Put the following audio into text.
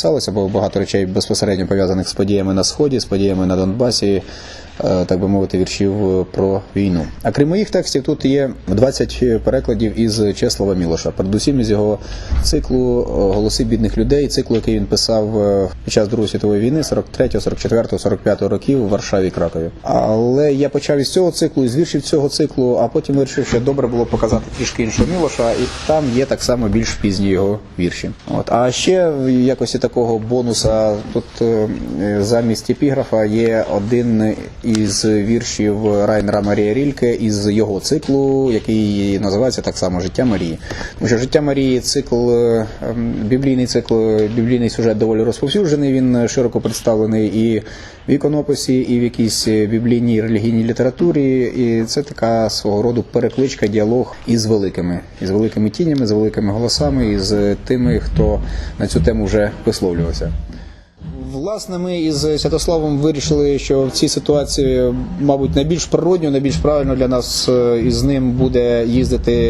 Писалося, бо багато речей безпосередньо пов'язаних з подіями на сході, з подіями на Донбасі, так би мовити, віршів про війну. А крім моїх текстів, тут є 20 перекладів із Чеслава Мілоша, передусім із його циклу е, Голоси бідних людей, циклу, який він писав е, під час Другої світової війни, 43, 44, 45 років у Варшаві Кракові. Але я почав із цього циклу, із віршів цього циклу, а потім вирішив, що добре було показати трішки іншого Мілоша, і там є так само більш пізні його вірші. От а ще в якості такого бонуса тут е, замість епіграфа є один із віршів Райнера Марія Рільке із його циклу, який називається так само Життя Марії. Тому що життя Марії цикл, ем, біблійний цикл, біблійний сюжет доволі розповсюджений. Він широко представлений і в іконописі, і в якійсь біблійній релігійній літературі. І це така свого роду перекличка, діалог із великими, із великими тінями, з великими голосами, і з тими, хто на цю тему вже висловлювався. Власне, ми із Святославом вирішили, що в цій ситуації, мабуть, найбільш природньо, найбільш правильно для нас е, із ним буде їздити